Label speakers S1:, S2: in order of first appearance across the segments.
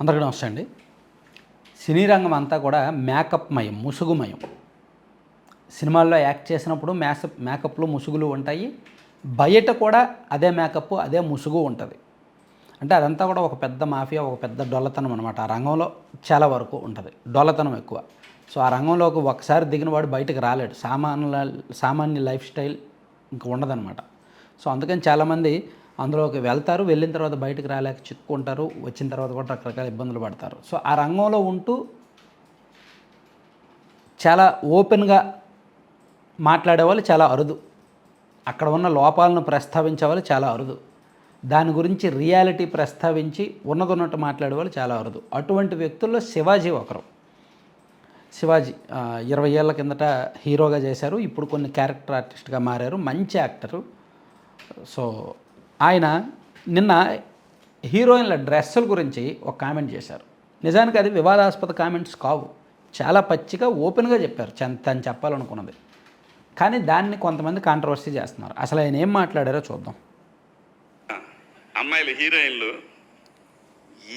S1: అందరికీ నమస్తే అండి. సినీ రంగం అంతా కూడా మేకప్ మయం ముసుగుమయం సినిమాల్లో యాక్ట్ చేసినప్పుడు మేకప్ మేకప్లు ముసుగులు ఉంటాయి. బయట కూడా అదే మేకప్ అదే ముసుగు ఉంటుంది. అంటే అదంతా కూడా ఒక పెద్ద మాఫియా ఒక పెద్ద డొల్లతనం అనమాట ఆ రంగంలో చాలా వరకు ఉంటుంది. డొల్లతనం ఎక్కువ. సో ఆ రంగంలోకి ఒకసారి దిగిన వాడు బయటకు రాలేడు. సామాన్య సామాన్య లైఫ్ స్టైల్ ఇంక ఉండదన్నమాట. సో అందుకని చాలామంది అందులోకి వెళ్తారు వెళ్ళిన తర్వాత బయటకు రాలేక చిక్కుకుంటారు వచ్చిన తర్వాత కూడా రకరకాల ఇబ్బందులు పడతారు. సో ఆ రంగంలో ఉంటూ చాలా ఓపెన్గా మాట్లాడే వాళ్ళు చాలా అరుదు. అక్కడ ఉన్న లోపాలను ప్రస్తావించే వాళ్ళు చాలా అరుదు. దాని గురించి రియాలిటీ ప్రస్తావించి ఉన్నది ఉన్నట్టు మాట్లాడే వాళ్ళు చాలా అరుదు. అటువంటి వ్యక్తుల్లో శివాజీ ఒకరు. శివాజీ ఇరవై ఏళ్ళ కిందట హీరోగా చేశారు. ఇప్పుడు కొన్ని క్యారెక్టర్ ఆర్టిస్ట్గా మారారు. మంచి యాక్టరు. సో ఆయన నిన్న హీరోయిన్ల డ్రెస్సుల గురించి ఒక కామెంట్ చేశారు. నిజానికి అది వివాదాస్పద కామెంట్స్ కావు. చాలా పచ్చిగా ఓపెన్గా చెప్పారు. తను చెప్పాలనుకున్నది. కానీ దాన్ని కొంతమంది కాంట్రవర్సీ చేస్తున్నారు. అసలు ఆయన ఏం మాట్లాడారో చూద్దాం.
S2: అమ్మాయిలు హీరోయిన్లు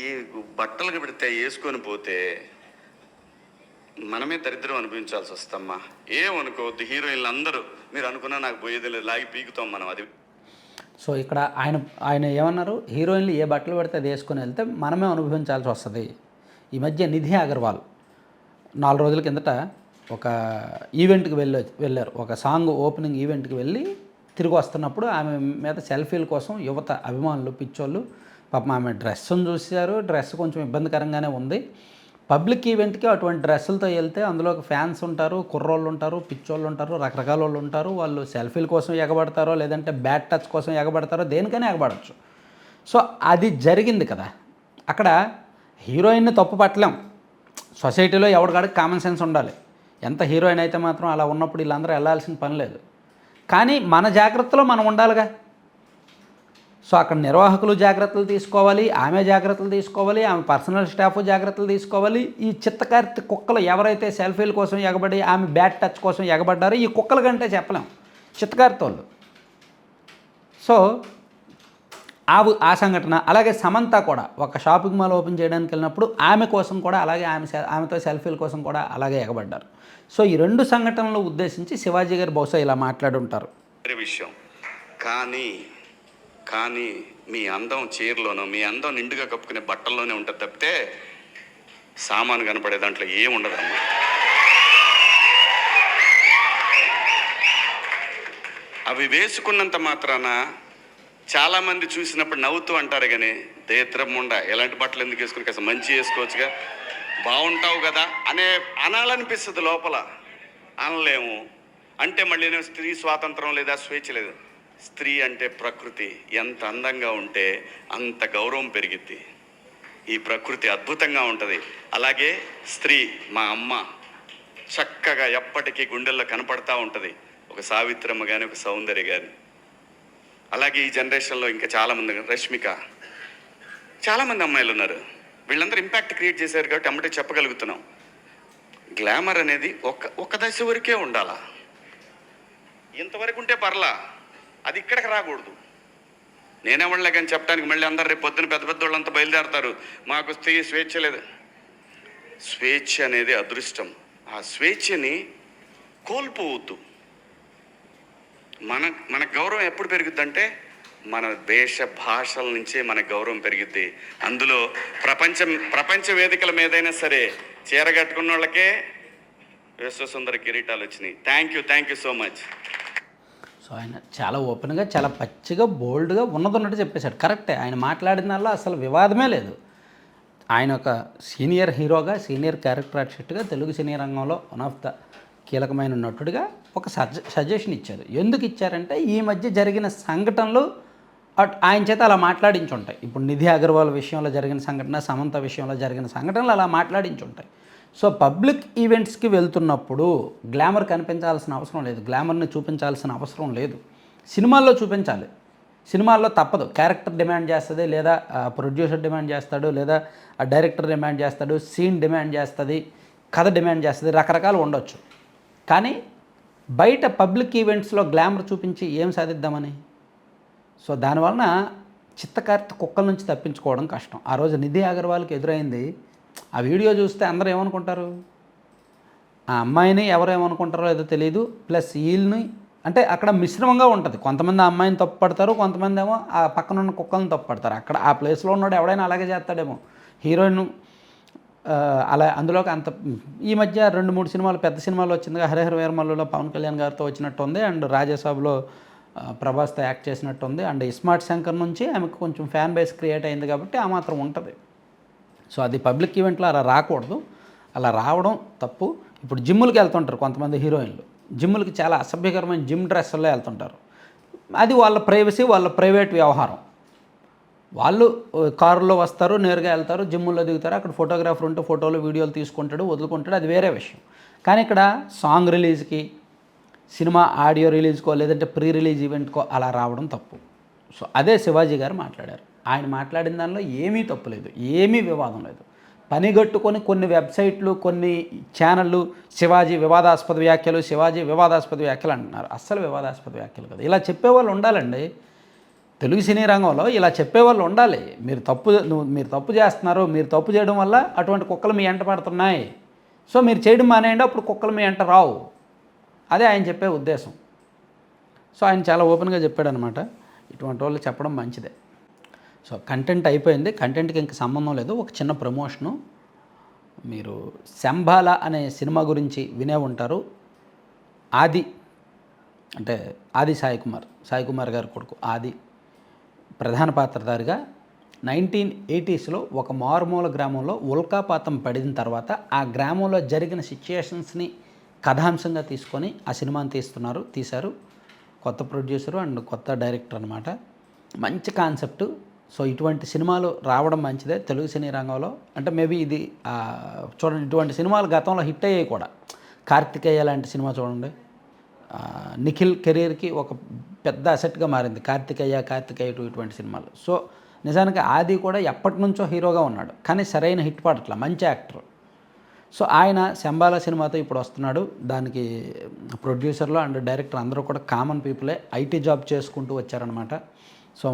S2: ఏ బట్టలకు పెడితే వేసుకొని పోతే మనమే దరిద్రం అనిపించాల్సి వస్తమ్మా. ఏమనుకోవద్దు హీరోయిన్లు అందరూ మీరు అనుకున్నా నాకు పోయేది లేదు లాగి పీకుతాం మనం అది
S1: సో ఇక్కడ ఆయన ఆయన ఏమన్నారు? హీరోయిన్లు ఏ బట్టలు పడితే అది వేసుకొని వెళ్తే మనమే అనుభవించాల్సి వస్తుంది. ఈ మధ్య నిధి అగర్వాల్ నాలుగు రోజుల కిందట ఒక ఈవెంట్కి వెళ్ళి వెళ్ళారు. ఒక సాంగ్ ఓపెనింగ్ ఈవెంట్కి వెళ్ళి తిరిగి వస్తున్నప్పుడు ఆమె మీద సెల్ఫీల కోసం యువత అభిమానులు పిచ్చోళ్ళు పాపం ఆమె డ్రెస్సును చూశారు. డ్రెస్ కొంచెం ఇబ్బందికరంగానే ఉంది. పబ్లిక్ ఈవెంట్కి అటువంటి డ్రెస్సులతో వెళ్తే అందులో ఫ్యాన్స్ ఉంటారు కుర్రోళ్ళు ఉంటారు పిచ్చోళ్ళు ఉంటారు రకరకాల వాళ్ళు ఉంటారు. వాళ్ళు సెల్ఫీల కోసం ఎగబడతారో లేదంటే బ్యాట్ టచ్ కోసం ఎగబడతారో దేనికైనా ఎగబడచ్చు. సో అది జరిగింది కదా. అక్కడ హీరోయిన్ని తప్పు పట్టలేం. సొసైటీలో ఎవరికాడికి కామన్ సెన్స్ ఉండాలి. ఎంత హీరోయిన్ అయితే మాత్రం అలా ఉన్నప్పుడు వీళ్ళందరూ వెళ్ళాల్సిన పని లేదు. కానీ మన జాగ్రత్తలో మనం ఉండాలిగా. సో అక్కడ నిర్వాహకులు జాగ్రత్తలు తీసుకోవాలి ఆమె జాగ్రత్తలు తీసుకోవాలి ఆమె పర్సనల్ స్టాఫ్ జాగ్రత్తలు తీసుకోవాలి. ఈ చిత్తకార్తి కుక్కలు ఎవరైతే సెల్ఫీల కోసం ఎగబడి ఆమె బ్యాట్ టచ్ కోసం ఎగబడ్డారో ఈ కుక్కల కంటే చెప్పలేం. చిత్తకార్తోళ్ళు సో ఆ ఆ సంఘటన అలాగే సమంత కూడా ఒక షాపింగ్ మాల్ ఓపెన్ చేయడానికి వెళ్ళినప్పుడు ఆమె కోసం కూడా అలాగే ఆమె ఆమెతో సెల్ఫీల కోసం కూడా అలాగే ఎగబడ్డారు. సో ఈ రెండు సంఘటనలు ఉద్దేశించి శివాజీ గారు బహుశా ఇలా
S2: మాట్లాడుంటారు. విషయం. కానీ కానీ మీ అందం చీరలోనో మీ అందం నిండుగా కప్పుకునే బట్టల్లోనే ఉంటుంది తప్పితే సామాను కనపడే దాంట్లో ఏం అవి వేసుకున్నంత మాత్రాన చాలామంది చూసినప్పుడు నవ్వుతూ అంటారు కానీ దేత్రం ఉండ ఎలాంటి బట్టలు ఎందుకు వేసుకుని కాస్త మంచి వేసుకోవచ్చుగా? బాగుంటావు కదా అనే అనాలనిపిస్తుంది లోపల. అనలేము. అంటే మళ్ళీ స్త్రీ స్వాతంత్రం లేదా స్వేచ్ఛ లేదు. స్త్రీ అంటే ప్రకృతి. ఎంత అందంగా ఉంటే అంత గౌరవం పెరిగిద్ది. ఈ ప్రకృతి అద్భుతంగా ఉంటుంది. అలాగే స్త్రీ మా అమ్మ చక్కగా ఎప్పటికీ గుండెల్లో కనపడతా ఉంటుంది. ఒక సావిత్రమ్మ కానీ ఒక సౌందర్య కానీ అలాగే ఈ జనరేషన్లో ఇంకా చాలామంది రష్మిక. చాలామంది అమ్మాయిలు ఉన్నారు. వీళ్ళందరూ ఇంపాక్ట్ క్రియేట్ చేశారు కాబట్టి అమ్మటే చెప్పగలుగుతున్నాం. గ్లామర్ అనేది ఒక ఒక దశ వరకే ఉండాలా? ఇంతవరకు ఉంటే పర్లా. అది ఇక్కడికి రాకూడదు. నేనేమనలే కానీ చెప్పడానికి మళ్ళీ అందరు రేపు పొద్దున పెద్ద పెద్ద వాళ్ళంతా బయలుదేరతారు. మాకు స్త్రీ స్వేచ్ఛ లేదు. స్వేచ్ఛ అనేది అదృష్టం. ఆ స్వేచ్ఛని కోల్పోవద్దు. మన మన గౌరవం ఎప్పుడు పెరుగుద్దంటే మన దేశ భాషల నుంచే మన గౌరవం పెరిగిద్ది. అందులో ప్రపంచం ప్రపంచ వేదికల మీదైనా సరే చీర కట్టుకున్న వాళ్ళకే విశ్వసుందర కిరీటాలు వచ్చినాయి. Thank you thank you so much
S1: ఆయన చాలా ఓపెన్గా చాలా పచ్చిగా బోల్డ్గా ఉన్నదన్నట్టు చెప్పేశాడు. కరెక్టే. ఆయన మాట్లాడిన దానిలో అసలు వివాదమే లేదు. ఆయన ఒక సీనియర్ హీరోగా సీనియర్ క్యారెక్టర్ ఆర్టిస్ట్గా తెలుగు సినీ రంగంలో వన్ ఆఫ్ ద కీలకమైన నటుడిగా ఒక సజ సజెషన్ ఇచ్చారు. ఎందుకు ఇచ్చారంటే ఈ మధ్య జరిగిన సంఘటనలు అట్- ఆయన చేత అలా మాట్లాడించుంటాయి. ఇప్పుడు నిధి అగర్వాల్ విషయంలో జరిగిన సంఘటన సమంత విషయంలో జరిగిన సంఘటనలు అలా మాట్లాడించుంటాయి. సో పబ్లిక్ ఈవెంట్స్కి వెళ్తున్నప్పుడు గ్లామర్ కనిపించాల్సిన అవసరం లేదు. గ్లామర్ని చూపించాల్సిన అవసరం లేదు. సినిమాల్లో చూపించాలి. సినిమాల్లో తప్పదు. క్యారెక్టర్ డిమాండ్ చేస్తుంది లేదా ప్రొడ్యూసర్ డిమాండ్ చేస్తాడు లేదా ఆ డైరెక్టర్ డిమాండ్ చేస్తాడు సీన్ డిమాండ్ చేస్తుంది కథ డిమాండ్ చేస్తుంది రకరకాలు ఉండొచ్చు. కానీ బయట పబ్లిక్ ఈవెంట్స్లో గ్లామర్ చూపించి ఏం సాధిద్దామని? సో దానివలన చిత్తకారిత కుక్కల నుంచి తప్పించుకోవడం కష్టం. ఆ రోజు నిధి అగర్వాల్కి ఎదురైంది ఆ వీడియో చూస్తే అందరూ ఏమనుకుంటారు? ఆ అమ్మాయిని ఎవరు ఏమనుకుంటారో ఏదో తెలియదు ప్లస్ వీళ్ళని అంటే అక్కడ మిశ్రమంగా ఉంటుంది. కొంతమంది ఆ అమ్మాయిని తప్పు పడతారు కొంతమంది ఏమో ఆ పక్కన ఉన్న కుక్కలను తప్పు పడతారు. అక్కడ ఆ ప్లేస్లో ఉన్నాడు ఎవడైనా అలాగే చేస్తాడేమో. హీరోయిన్ అలా అందులోకి అంత ఈ మధ్య రెండు మూడు సినిమాలు పెద్ద సినిమాలు వచ్చిందిగా. హరిహర వీరమల్లులో పవన్ కళ్యాణ్ గారితో వచ్చినట్టు ఉంది అండ్ రాజ్యసభలో ప్రభాస్తో యాక్ట్ చేసినట్టు ఉంది అండ్ ఇస్మార్ట్ శంకర్ నుంచి ఆమెకు కొంచెం ఫ్యాన్ బేస్ క్రియేట్ అయింది కాబట్టి ఆ మాత్రం ఉంటుంది. సో అది పబ్లిక్ ఈవెంట్లో అలా రాకూడదు. అలా రావడం తప్పు. ఇప్పుడు జిమ్ములకి వెళ్తుంటారు కొంతమంది హీరోయిన్లు. జిమ్ములకి చాలా అసభ్యకరమైన జిమ్ డ్రెస్సుల్లో వెళ్తుంటారు. అది వాళ్ళ ప్రైవసీ వాళ్ళ ప్రైవేట్ వ్యవహారం. వాళ్ళు కారులో వస్తారు నేరుగా వెళ్తారు జిమ్ముల్లో దిగుతారు అక్కడ ఫోటోగ్రాఫర్ ఉంటే ఫోటోలు వీడియోలు తీసుకుంటాడు వదులుకుంటాడు అది వేరే విషయం. కానీ ఇక్కడ సాంగ్ రిలీజ్కి సినిమా ఆడియో రిలీజ్కో లేదంటే ప్రీ రిలీజ్ ఈవెంట్కో అలా రావడం తప్పు. సో అదే శివాజీ గారు మాట్లాడారు. ఆయన మాట్లాడిన దానిలో ఏమీ తప్పు లేదు ఏమీ వివాదం లేదు. పనిగట్టుకొని కొన్ని వెబ్సైట్లు కొన్ని ఛానళ్ళు శివాజీ వివాదాస్పద వ్యాఖ్యలు శివాజీ వివాదాస్పద వ్యాఖ్యలు అంటున్నారు. అస్సలు వివాదాస్పద వ్యాఖ్యలు కదా. ఇలా చెప్పేవాళ్ళు ఉండాలండి. తెలుగు సినీ రంగంలో ఇలా చెప్పేవాళ్ళు ఉండాలి. మీరు తప్పు మీరు తప్పు చేస్తున్నారు. మీరు తప్పు చేయడం వల్ల అటువంటి కుక్కలు మీ ఎంట పడుతున్నాయి. సో మీరు చేయడం మానేయండి. అప్పుడు కుక్కలు మీ ఎంట రావు. అదే ఆయన చెప్పే ఉద్దేశం. సో ఆయన చాలా ఓపెన్గా చెప్పాడనమాట. ఇటువంటి వాళ్ళు చెప్పడం మంచిదే. సో కంటెంట్ అయిపోయింది. కంటెంట్కి ఇంక సంబంధం లేదు. ఒక చిన్న ప్రమోషను. మీరు శంబాల అనే సినిమా గురించి వినే ఉంటారు. ఆది అంటే ఆది సాయి కుమార్ సాయి కుమార్ గారి కొడుకు ఆది ప్రధాన పాత్రధారిగా నైన్టీన్ ఎయిటీస్లో ఒక మారుమూల గ్రామంలో ఉల్కాపాతం పడిన తర్వాత ఆ గ్రామంలో జరిగిన సిచ్యుయేషన్స్ని కథాంశంగా తీసుకొని ఆ సినిమాని తీస్తున్నారు తీశారు. కొత్త ప్రొడ్యూసరు అండ్ కొత్త డైరెక్టర్ అనమాట మంచి కాన్సెప్ట్. సో ఇటువంటి సినిమాలు రావడం మంచిదే తెలుగు సినీ రంగంలో. అంటే మేబీ ఇది చూడండి ఇటువంటి సినిమాలు గతంలో హిట్ అయ్యాయి కూడా. కార్తికేయ లాంటి సినిమా చూడండి. నిఖిల్ కెరీర్కి ఒక పెద్ద అసెట్గా మారింది. కార్తికేయ కార్తికేయ టూ ఇటువంటి సినిమాలు. సో నిజానికి ఆది కూడా ఎప్పటి నుంచో హీరోగా ఉన్నాడు. కానీ సరైన హిట్ పడట్ల మంచి యాక్టర్. సో ఆయన శంబాల సినిమాతో ఇప్పుడు వస్తున్నాడు. దానికి ప్రొడ్యూసర్లు అండ్ డైరెక్టర్ అందరూ కూడా కామన్ పీపులే ఐటీ జాబ్ చేసుకుంటూ వచ్చారనమాట సో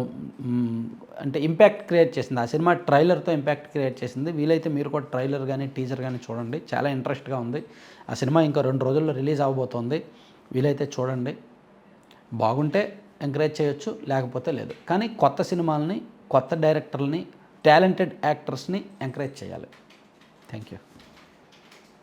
S1: అంటే ఇంపాక్ట్ క్రియేట్ చేసింది. ఆ సినిమా ట్రైలర్తో ఇంపాక్ట్ క్రియేట్ చేసింది. వీలైతే మీరు కూడా ట్రైలర్ కానీ టీజర్ కానీ చూడండి. చాలా ఇంట్రెస్ట్గా ఉంది. ఆ సినిమా ఇంకా రెండు రోజుల్లో రిలీజ్ అవబోతోంది వీలైతే చూడండి. బాగుంటే ఎంకరేజ్ చేయొచ్చు లేకపోతే లేదు. కానీ కొత్త సినిమాలని కొత్త డైరెక్టర్లని టాలెంటెడ్ యాక్టర్స్ని ఎంకరేజ్ చేయాలి. Thank you